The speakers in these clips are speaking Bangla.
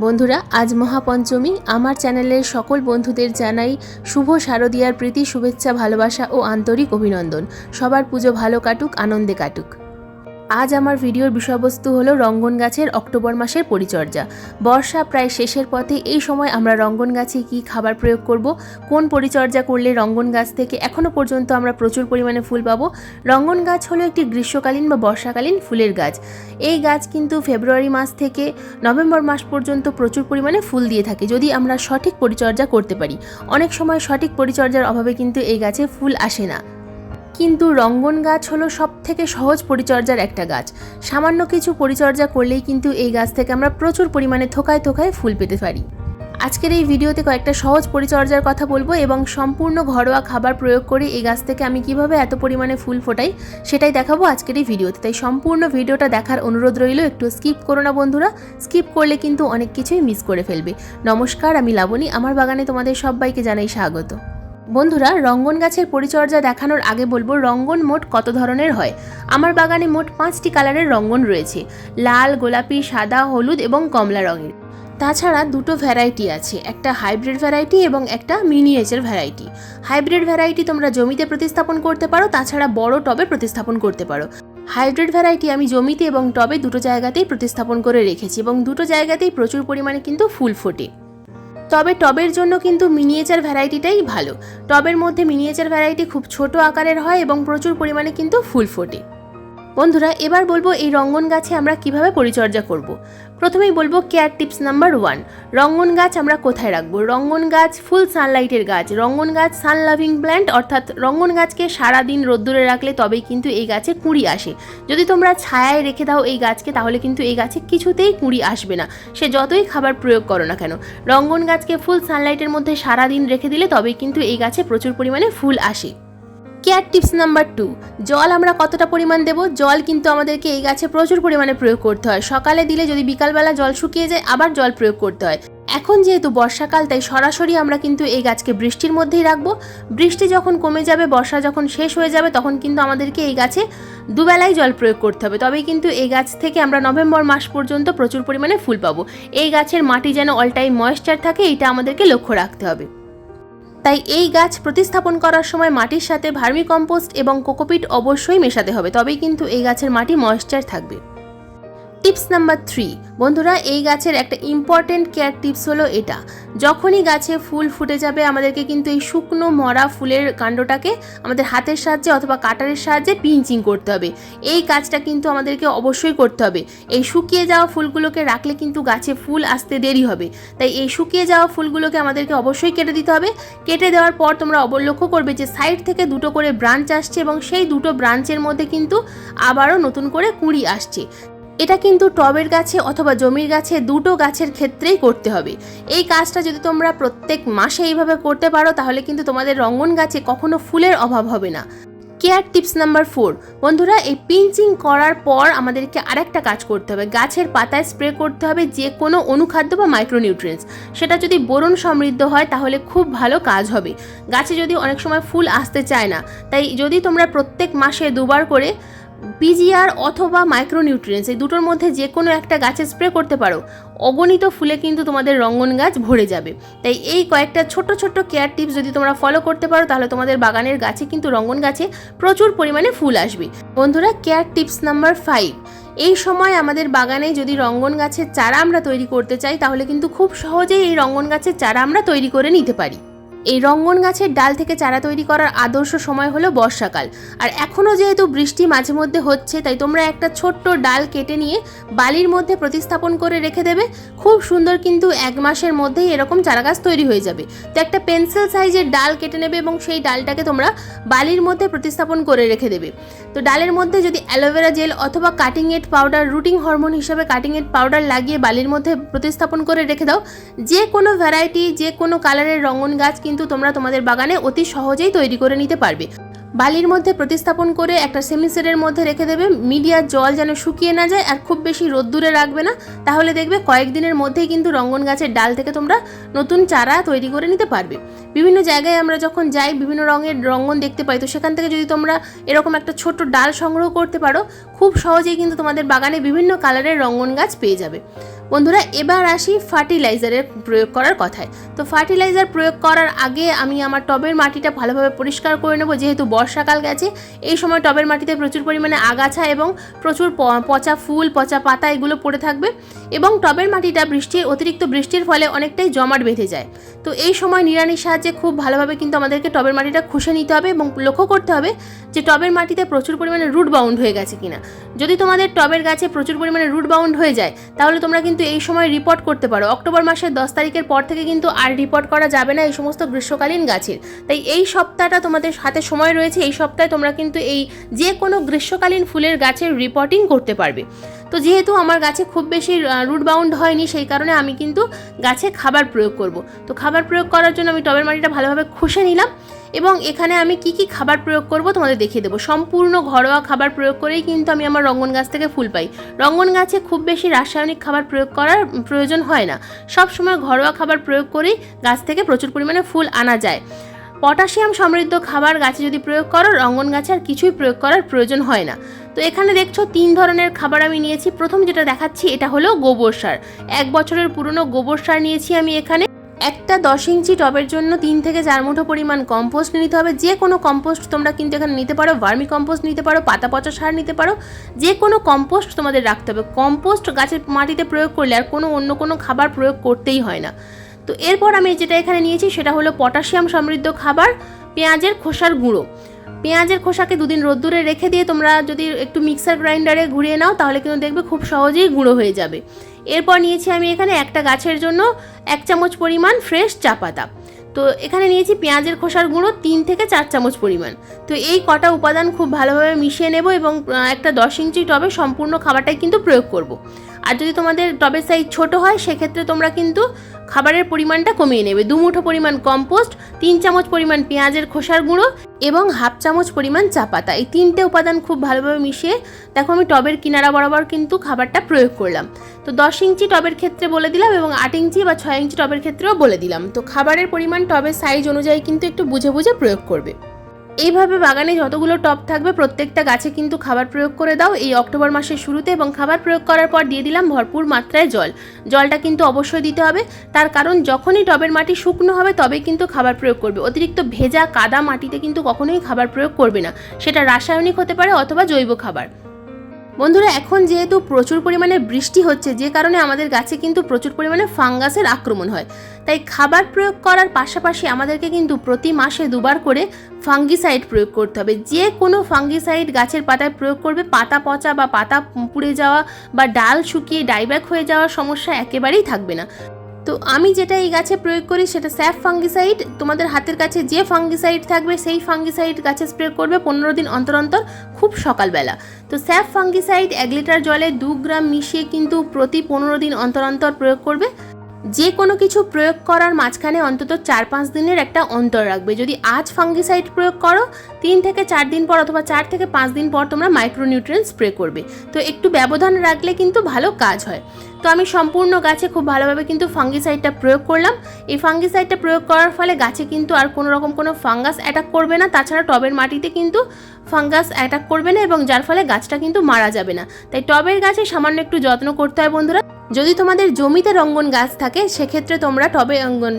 বন্ধুরা, আজ মহাপঞ্চমী। আমার চ্যানেলের সকল বন্ধুদের জানাই শুভ শারদীয়ার প্রীতি, শুভেচ্ছা, ভালোবাসা ও আন্তরিক অভিনন্দন। সবার পুজো ভালো কাটুক, আনন্দে কাটুক। আজ আমার ভিডিওর বিষয়বস্তু হলো রঙ্গন গাছের অক্টোবর মাসের পরিচর্যা। বর্ষা প্রায় শেষের পথে এই সময় আমরা রঙ্গন গাছে কি খাবার প্রয়োগ করব, কোন পরিচর্যা করলে রঙ্গন গাছ থেকে এখনও পর্যন্ত আমরা প্রচুর পরিমাণে ফুল পাবো? রঙ্গন গাছ হলো একটি গ্রীষ্মকালীন বা বর্ষাকালীন ফুলের গাছ। এই গাছ কিন্তু ফেব্রুয়ারি মাস থেকে নভেম্বর মাস পর্যন্ত প্রচুর পরিমাণে ফুল দিয়ে থাকে, যদি আমরা সঠিক পরিচর্যা করতে পারি। অনেক সময় সঠিক পরিচর্যার অভাবে কিন্তু এই গাছে ফুল আসে না। কিন্তু রঙ্গন গাছ হলো সব থেকে সহজ পরিচর্যার একটা গাছ। সামান্য কিছু পরিচর্যা করলেই কিন্তু এই গাছ থেকে আমরা প্রচুর পরিমাণে থোকায় থোকায় ফুল পেতে পারি। আজকের এই ভিডিওতে কয়েকটা সহজ পরিচর্যার কথা বলব এবং সম্পূর্ণ ঘরোয়া খাবার প্রয়োগ করে এই গাছ থেকে আমি কীভাবে এত পরিমাণে ফুল ফোটাই সেটাই দেখাবো আজকের এই ভিডিওতে। তাই সম্পূর্ণ ভিডিওটা দেখার অনুরোধ রইল, একটু স্কিপ করো না বন্ধুরা, স্কিপ করলে কিন্তু অনেক কিছুই মিস করে ফেলবে। নমস্কার, আমি লাবণী, আমার বাগানে তোমাদের সবাইকে জানাই স্বাগত। বন্ধুরা, রঙ্গন গাছের পরিচর্যা দেখানোর আগে বলব রঙ্গন মোট কত ধরনের হয়? আমার বাগানে মোট পাঁচটি কালারের রঙ্গন রয়েছে। লাল, গোলাপি, সাদা, হলুদ এবং কমলা রঙের। তাছাড়া দুটো ভ্যারাইটি আছে, একটা হাইব্রিড ভ্যারাইটি এবং একটা মিনিয়েচার ভ্যারাইটি। হাইব্রিড ভ্যারাইটি তোমরা জমিতে প্রতিস্থাপন করতে পারো, তাছাড়া বড় টবে প্রতিস্থাপন করতে পারো। হাইব্রিড ভ্যারাইটি আমি জমিতে এবং টবে দুটো জায়গাতেই প্রতিস্থাপন করে রেখেছি এবং দুটো জায়গাতেই প্রচুর পরিমাণে কিন্তু ফুল ফোটে। তবে টবের জন্য কিন্তু মিনিয়েচার ভ্যারাইটিটাই ভালো টবের মধ্যে মিনিয়েচার ভ্যারাইটি খুব ছোট আকারের হয় এবং প্রচুর পরিমাণে কিন্তু ফুল ফোটে বন্ধুরা, এবার বলব এই রঙ্গন গাছে আমরা কীভাবে পরিচর্যা করব। প্রথমেই বলব কেয়ার টিপস নাম্বার ওয়ান রঙ্গন গাছ আমরা কোথায় রাখব? রঙ্গন গাছ ফুল সানলাইটের গাছ, রঙ্গন গাছ সান লাভিং প্ল্যান্ট অর্থাৎ রঙ্গন গাছকে সারাদিন রোদ্দুরে রাখলে তবেই কিন্তু এই গাছে কুঁড়ি আসে। যদি তোমরা ছায়ায় রেখে দাও এই গাছকে, তাহলে কিন্তু এই গাছে কিছুতেই কুঁড়ি আসবে না। সে যতই খাবার প্রয়োগ করো না কেন, রঙ্গন গাছকে ফুল সানলাইটের মধ্যে সারাদিন রেখে দিলে তবেই কিন্তু এই গাছে প্রচুর পরিমাণে ফুল আসে। কেয়ার টিপস নাম্বার টু জল আমরা কতটা পরিমাণ দেব? জল কিন্তু আমাদেরকে এই গাছে প্রচুর পরিমাণে প্রয়োগ করতে হয়। সকালে দিলে যদি বিকালবেলা জল শুকিয়ে যায়, আবার জল প্রয়োগ করতে হয়। এখন যেহেতু বর্ষাকাল, তাই সরাসরি আমরা কিন্তু এই গাছকে বৃষ্টির মধ্যেই রাখব। বৃষ্টি যখন কমে যাবে, বর্ষা যখন শেষ হয়ে যাবে, তখন কিন্তু আমাদেরকে এই গাছে দুবেলাই জল প্রয়োগ করতে হবে। তবেই কিন্তু এই গাছ থেকে আমরা নভেম্বর মাস পর্যন্ত প্রচুর পরিমাণে ফুল পাবো। এই গাছের মাটি যেন অল টাইম ময়েশ্চার থাকে এটা আমাদেরকে লক্ষ্য রাখতে হবে। তাই এই গাছ প্রতিস্থাপন করার সময় মাটির সাথে ভার্মিকম্পোস্ট এবং কোকোপিট অবশ্যই মেশাতে হবে, তবেই কিন্তু এই গাছের মাটি ময়েশ্চার থাকবে। Tips number three. বন্ধুরা, এই গাছের একটা ইম্পর্টেন্ট কেয়ার টিপস হলো এটা। যখনই গাছে ফুল ফুটে যাবে, আমাদেরকে কিন্তু এই শুকনো মরা ফুলের কাণ্ডটাকে আমাদের হাতের সাহায্যে অথবা কাটারের সাহায্যে পিঞ্চিং করতে হবে। এই কাজটা কিন্তু আমাদেরকে অবশ্যই করতে হবে। এই শুকিয়ে যাওয়া ফুলগুলোকে রাখলে কিন্তু গাছে ফুল আসতে দেরি হবে। তাই এই শুকিয়ে যাওয়া ফুলগুলোকে আমাদেরকে অবশ্যই কেটে দিতে হবে। কেটে দেওয়ার পর তোমরা লক্ষ্য করবে যে সাইড থেকে দুটো করে ব্রাঞ্চ আসছে এবং সেই দুটো ব্রাঞ্চের মধ্যে কিন্তু আবারও নতুন করে কুঁড়ি আসছে। এটা কিন্তু টবের গাছে অথবা জমির গাছে দুটো গাছের ক্ষেত্রেই করতে হবে। এই কাজটা যদি তোমরা প্রত্যেক মাসে এইভাবে করতে পারো, তাহলে কিন্তু তোমাদের রঙ্গন গাছে কখনো ফুলের অভাব হবে না। কেয়ার টিপস নাম্বার ফোর বন্ধুরা, এই পিঞ্চিং করার পর আমাদেরকে আরেকটা কাজ করতে হবে। গাছের পাতায় স্প্রে করতে হবে যে কোনো অনুখাদ্য বা মাইক্রোনিউট্রিয়েন্টস সেটা যদি বোরন সমৃদ্ধ হয়, তাহলে খুব ভালো কাজ হবে। গাছে যদি অনেক সময় ফুল আসতে চায় না, তাই যদি তোমরা প্রত্যেক মাসে দুবার করে পিজিআর অথবা মাইক্রোনিউট্রিয়েন্টস এই দুটোর মধ্যে যে কোনো একটা গাছে স্প্রে করতে পারো। অগণিত ফুলে কিন্তু তোমাদের রঙ্গন গাছ ভরে যাবে। তাই এই কয়েকটা ছোট ছোট কেয়ার টিপস যদি তোমরা ফলো করতে পারো, তাহলে তোমাদের বাগানের গাছে কিন্তু রঙ্গন গাছে প্রচুর পরিমাণে ফুল আসবে। বন্ধুরা কেয়ার টিপস নাম্বার ফাইভ এই সময় আমাদের বাগানে যদি রঙ্গন গাছের চারা আমরা তৈরি করতে চাই, তাহলে কিন্তু খুব সহজেই এই রঙ্গন গাছের চারা আমরা তৈরি করে নিতে পারি। এই রঙ্গন গাছের ডাল থেকে চারা তৈরি করার আদর্শ সময় হলো বর্ষাকাল। আর এখনও যেহেতু বৃষ্টি মাঝে মধ্যে হচ্ছে, তাই তোমরা একটা ছোট্ট ডাল কেটে নিয়ে বালির মধ্যে প্রতিস্থাপন করে রেখে দেবে। খুব সুন্দর কিন্তু এক মাসের মধ্যেই এরকম চারা গাছ তৈরি হয়ে যাবে। তো একটা পেন্সিল সাইজের ডাল কেটে নেবে এবং সেই ডালটাকে তোমরা বালির মধ্যে প্রতিস্থাপন করে রেখে দেবে। তো ডালের মধ্যে যদি অ্যালোভেরা জেল অথবা cutting aid powder rooting hormone হিসাবে কাটিং এড পাউডার লাগিয়ে বালির মধ্যে প্রতিস্থাপন করে রেখে দাও। যে কোনো ভ্যারাইটি যে কোনো কালারের রঙন গাছ কিন্তু তোমরা তোমাদের বাগানে অতি সহজেই তৈরি করে নিতে পারবে। বালির মধ্যে প্রতিস্থাপন করে একটা সেমিসেটের মধ্যে রেখে দেবে। মিডিয়ার জল যেন শুকিয়ে না যায় আর খুব বেশি রোদ্দুরে রাখবে না। তাহলে দেখবে কয়েকদিনের মধ্যেই কিন্তু রঙ্গন গাছের ডাল থেকে তোমরা নতুন চারা তৈরি করে নিতে পারবে। বিভিন্ন জায়গায় আমরা যখন যাই, বিভিন্ন রঙের রঙ্গন দেখতে পাই, তো সেখান থেকে যদি তোমরা এরকম একটা ছোট ডাল সংগ্রহ করতে পারো, খুব সহজেই কিন্তু তোমাদের বাগানে বিভিন্ন কালারের রঙ্গন গাছ পেয়ে যাবে। বন্ধুরা, এবার আসি ফার্টিলাইজারের প্রয়োগ করার কথায়। তো ফার্টিলাইজার প্রয়োগ করার আগে আমি আমার টবের মাটিটা ভালোভাবে পরিষ্কার করে নেব, যেহেতু বর্ষাকাল গেছে। এই সময় টবের মাটিতে প্রচুর পরিমাণে আগাছা এবং প্রচুর পচা ফুল, পচা পাতা এগুলো পড়ে থাকবে এবং টবের মাটিটা বৃষ্টির অতিরিক্ত বৃষ্টির ফলে অনেকটাই জমাট বেঁধে যায়। তো এই সময় নিড়ানির সাহায্যে খুব ভালোভাবে কিন্তু আমাদেরকে টবের মাটিটা খুশে নিতে হবে এবং লক্ষ্য করতে হবে যে টবের মাটিতে প্রচুর পরিমাণে রুট বাউন্ড হয়ে গেছে কিনা। যদি তোমাদের টবের গাছে প্রচুর পরিমাণে রুট বাউন্ড হয়ে যায়, তাহলে তোমরা কিন্তু এই সময় রিপোর্ট করতে পারো। অক্টোবর মাসের দশ তারিখের পর থেকে কিন্তু আর রিপোর্ট করা যাবে না এই সমস্ত গ্রীষ্মকালীন গাছের। তাই এই সপ্তাহটা তোমাদের হাতে সময় রয়েছে, এই সপ্তাহে তোমরা কিন্তু এই যে কোনো গ্রীষ্মকালীন ফুলের গাছের রিপোর্টিং করতে পারবে। তো যেহেতু আমার গাছে খুব বেশি রুট বাউন্ড হয়নি, সেই কারণে আমি কিন্তু গাছে খাবার প্রয়োগ করব। তো খাবার প্রয়োগ করার জন্য আমি টবের মাটিটা ভালোভাবে খুশে নিলাম। এবং এখানে আমি কি কি খাবার প্রয়োগ করব তোমাদের দেখিয়ে দেবো। সম্পূর্ণ ঘরোয়া খাবার প্রয়োগ করেই কিন্তু আমি আমার রঙ্গন গাছ থেকে ফুল পাই। রঙ্গন গাছে খুব বেশি রাসায়নিক খাবার প্রয়োগ করার প্রয়োজন হয় না। সব সময় ঘরোয়া খাবার প্রয়োগ করেই গাছ থেকে প্রচুর পরিমাণে ফুল আনা যায়। পটাশিয়াম সমৃদ্ধ খাবার গাছে যদি প্রয়োগ করো, রঙ্গন গাছে আর কিছুই প্রয়োগ করার প্রয়োজন হয় না। তো এখানে দেখছ তিন ধরনের খাবার আমি নিয়েছি। প্রথম যেটা দেখাচ্ছি, এটা হলো গোবর সার। এক বছরের পুরনো গোবর সার নিয়েছি আমি এখানে। একটা দশ ইঞ্চি টবের জন্য তিন থেকে চার মুঠো পরিমাণ কম্পোস্ট নিতে হবে। যে কোনো কম্পোস্ট তোমরা কিন্তু এখানে নিতে পারো ভার্মি কম্পোস্ট নিতে পারো, পাতা পচা সার নিতে পারো। যে কোনো কম্পোস্ট তোমাদের রাখতে হবে। কম্পোস্ট গাছের মাটিতে প্রয়োগ করলে আর কোনো অন্য কোনো খাবার প্রয়োগ করতেই হয় না। তো এরপর আমি যেটা এখানে নিয়েছি সেটা হলো পটাশিয়াম সমৃদ্ধ খাবার, পেঁয়াজের খোসার গুঁড়ো। পেঁয়াজের খোসাকে দুদিন রোদ্দুরে রেখে দিয়ে তোমরা যদি একটু মিক্সার গ্রাইন্ডারে ঘুরিয়ে নাও, তাহলে কিন্তু দেখবে খুব সহজেই গুঁড়ো হয়ে যাবে। এরপর নিয়েছি আমি এখানে একটা গাছের জন্য এক চামচ পরিমাণ ফ্রেশ চা পাতা তো এখানে নিয়েছি পেঁয়াজের খোসার গুঁড়ো তিন থেকে চার চামচ পরিমাণ তো এই কটা উপাদান খুব ভালোভাবে মিশিয়ে নেব এবং একটা দশ ইঞ্চি টবে সম্পূর্ণ খাবারটাই কিন্তু প্রয়োগ করব। আর যদি তোমাদের টবের সাইজ ছোট হয়, সেক্ষেত্রে তোমরা কিন্তু খাবারের পরিমাণটা কমিয়ে নেবে। দু মুঠো পরিমাণ কম্পোস্ট, তিন চামচ পরিমাণ পেঁয়াজের খোসার গুঁড়ো এবং হাফ চামচ পরিমাণ চা পাতা। এই তিনটে উপাদান খুব ভালোভাবে মিশিয়ে দেখো আমি টবের কিনারা বরাবর কিন্তু খাবারটা প্রয়োগ করলাম। তো দশ ইঞ্চি টবের ক্ষেত্রে বলে দিলাম এবং আট ইঞ্চি বা ছয় ইঞ্চি টবের ক্ষেত্রেও বলে দিলাম। তো খাবারের পরিমাণ টবের সাইজ অনুযায়ী কিন্তু একটু বুঝে বুঝে প্রয়োগ করবে। এইভাবে বাগানে যতগুলো টপ থাকবে, প্রত্যেকটা গাছে কিন্তু খাবার প্রয়োগ করে দাও। এই অক্টোবর মাসের শুরুতে এবং খাবার প্রয়োগ করার পর দিয়ে দিলাম ভরপুর মাত্রায় জল। জলটা কিন্তু অবশ্যই দিতে হবে। তার কারণ যখনই টবের মাটি শুকনো হবে, তবেই কিন্তু খাবার প্রয়োগ করবে। অতিরিক্ত ভেজা কাদা মাটিতে কিন্তু কখনোই খাবার প্রয়োগ করবে না। সেটা রাসায়নিক হতে পারে অথবা জৈব খাবার। বন্ধুরা, এখন যেহেতু প্রচুর পরিমাণে বৃষ্টি হচ্ছে, যে কারণে আমাদের গাছে কিন্তু প্রচুর পরিমাণে ফাঙ্গাসের আক্রমণ হয়। তাই খাবার প্রয়োগ করার পাশাপাশি আমাদেরকে কিন্তু প্রতি মাসে দুবার করে ফাঙ্গিসাইড প্রয়োগ করতে হবে। যে কোনো ফাঙ্গিসাইড গাছের পাতায় প্রয়োগ করবে, পাতা পচা বা পাতা পুড়ে যাওয়া বা ডাল শুকিয়ে ডাইব্যাক হয়ে যাওয়ার সমস্যা একেবারেই থাকবে না। তো আমি যেটা এই গাছে প্রয়োগ করি সেটা স্যাফ ফাঙ্গিসাইড। তোমাদের হাতের কাছে যে ফাঙ্গিসাইড থাকবে সেই ফাঙ্গিসাইড গাছে স্প্রে করবে পনেরো দিন অন্তর অন্তর, খুব সকালবেলা। তো স্যাফ ফাঙ্গিসাইড এক লিটার জলে দু গ্রাম মিশিয়ে কিন্তু প্রতি পনেরো দিন অন্তর অন্তর প্রয়োগ করবে। যে কোনো কিছু প্রয়োগ করার মাঝখানে অন্তত চার পাঁচ দিনের একটা অন্তর রাখবে। যদি আজ ফাঙ্গিসাইড প্রয়োগ করো, তিন থেকে চার দিন পর অথবা চার থেকে পাঁচ দিন পর তোমরা মাইক্রোনিউট্রিয়েন্ট স্প্রে করবে। তো একটু ব্যবধান রাখলে কিন্তু ভালো কাজ হয়। তো আমি সম্পূর্ণ গাছে খুব ভালোভাবে কিন্তু ফাঙ্গিসাইডটা প্রয়োগ করলাম। এই ফাঙ্গিসাইডটা প্রয়োগ করার ফলে গাছে কিন্তু আর কোনো রকম কোনো ফাঙ্গাস অ্যাটাক করবে না। তাছাড়া টবের মাটিতে কিন্তু ফাঙ্গাস অ্যাটাক করবে না এবং যার ফলে গাছটা কিন্তু মারা যাবে না। তাই টবের গাছে সামান্য একটু যত্ন করতে হয় বন্ধুরা। যদি তোমাদের জমিতে রঙ্গন গাছ থাকে, সেক্ষেত্রে তোমরা টবে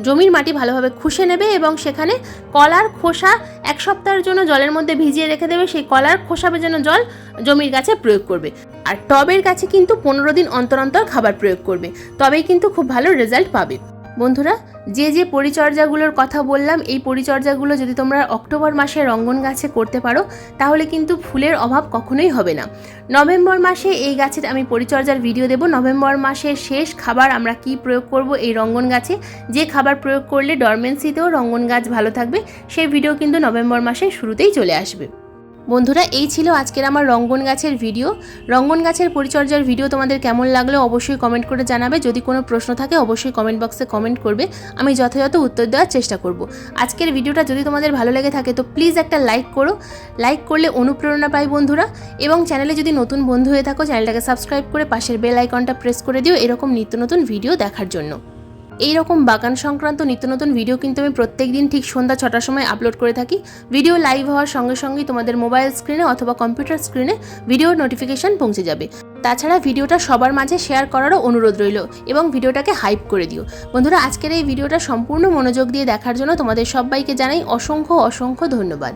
জমির মাটি ভালোভাবে খুশে নেবে এবং সেখানে কলার খোসা এক সপ্তাহের জন্য জলের মধ্যে ভিজিয়ে রেখে দেবে। সেই কলার খোসা বেজানো জল জমির গাছে প্রয়োগ করবে। আর টবের কাছে কিন্তু পনেরো দিন অন্তর অন্তর খাবার প্রয়োগ করবে। তবেই কিন্তু খুব ভালো রেজাল্ট পাবে। বন্ধুরা, যে যে পরিচর্যাগুলোর কথা বললাম, এই পরিচর্যাগুলো যদি তোমরা অক্টোবর মাসে রঙ্গন গাছে করতে পারো, তাহলে কিন্তু ফুলের অভাব কখনোই হবে না। নভেম্বর মাসে এই গাছের আমি পরিচর্যার ভিডিও দেব। নভেম্বর মাসের শেষ খাবার আমরা কি প্রয়োগ করব এই রঙ্গন গাছে? যে খাবার প্রয়োগ করলে ডরমেন্সিতেও রঙ্গন গাছ ভালো থাকবে, সেই ভিডিও কিন্তু নভেম্বর মাসের শুরুতেই চলে আসবে। বন্ধুরা, এই ছিল আজকের আমার রঙ্গন গাছের ভিডিও। রঙ্গন গাছের পরিচর্যার ভিডিও তোমাদের কেমন লাগল অবশ্যই কমেন্ট করে জানাবে। যদি কোনো প্রশ্ন থাকে, অবশ্যই কমেন্ট বক্সে কমেন্ট করবে। আমি যথাযথ উত্তর দেওয়ার চেষ্টা করব। আজকের ভিডিওটা যদি তোমাদের ভালো লেগে থাকে, তো প্লিজ একটা লাইক করো। লাইক করলে অনুপ্রেরণা পাই বন্ধুরা। এবং চ্যানেলে যদি নতুন বন্ধু হয়ে থাকো চ্যানেলটাকে সাবস্ক্রাইব করে পাশের বেল আইকনটা প্রেস করে দিও। এরকম নিত্য নতুন ভিডিও দেখার জন্য। এই রকম বাগান সংক্রান্ত নিত্য নতুন ভিডিও কিন্তু আমি প্রত্যেক দিন ঠিক সন্ধ্যা ছটার সময় আপলোড করে থাকি। ভিডিও লাইভ হওয়ার সঙ্গে সঙ্গেই তোমাদের মোবাইল স্ক্রিনে অথবা কম্পিউটার স্ক্রিনে ভিডিওর নোটিফিকেশান পৌঁছে যাবে। তাছাড়া ভিডিওটা সবার মাঝে শেয়ার করারও অনুরোধ রইল এবং ভিডিওটাকে হাইপ করে দিও। বন্ধুরা, আজকের এই ভিডিওটা সম্পূর্ণ মনোযোগ দিয়ে দেখার জন্য তোমাদের সবাইকে জানাই অসংখ্য অসংখ্য ধন্যবাদ।